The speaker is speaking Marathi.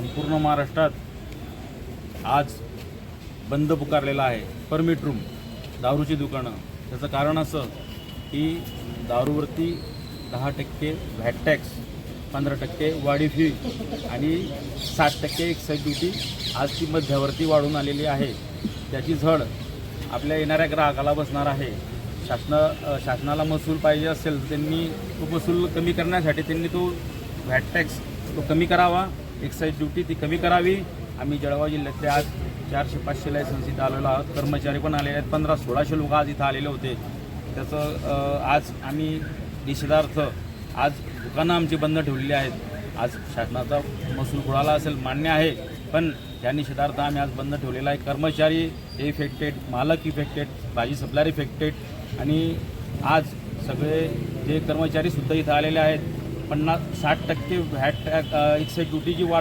संपूर्ण महाराष्ट्रात आज बंद पुकारलेला आहे. परमिट रूम दारूची दुकानं. त्याचं कारण असं की दारूवरती दहा टक्के व्हॅट टॅक्स पंधरा टक्के वाढी फी आणि साठ टक्के एक्साईज ड्युटी आज ती मध्यावरती वाढून आलेली आहे. त्याची झड आपल्या येणाऱ्या ग्राहकाला बसणार आहे. शासना शासनाला महसूल पाहिजे असेल त्यांनी तो महसूल कमी करण्यासाठी त्यांनी तो व्हॅट टॅक्स तो कमी करावा. एक्साईज ड्युटी ती कमी करावी. आम्ही जळगाव जिल्ह्यातले आज चारशे पाचशे लायसन्स इथं आलेलो आहोत. कर्मचारी पण आलेले आहेत. पंधरा सोळाशे लोक आज इथं आलेले होते. त्याचं आज आम्ही निषेधार्थ आज दुकानं आमची बंद ठेवलेली आहेत. आज शासनाचा महसूल बुडाला असेल मान्य आहे. पण या निषेधार्थ आम्ही आज बंद ठेवलेला आहे. कर्मचारी हे इफेक्टेड मालक इफेक्टेड भाजी सप्लायर इफेक्टेड आणि आज सगळे जे कर्मचारीसुद्धा इथं आलेले आहेत पन्नास साठ टक्के व्हॅट एक्साईज ड्युटीची वाढ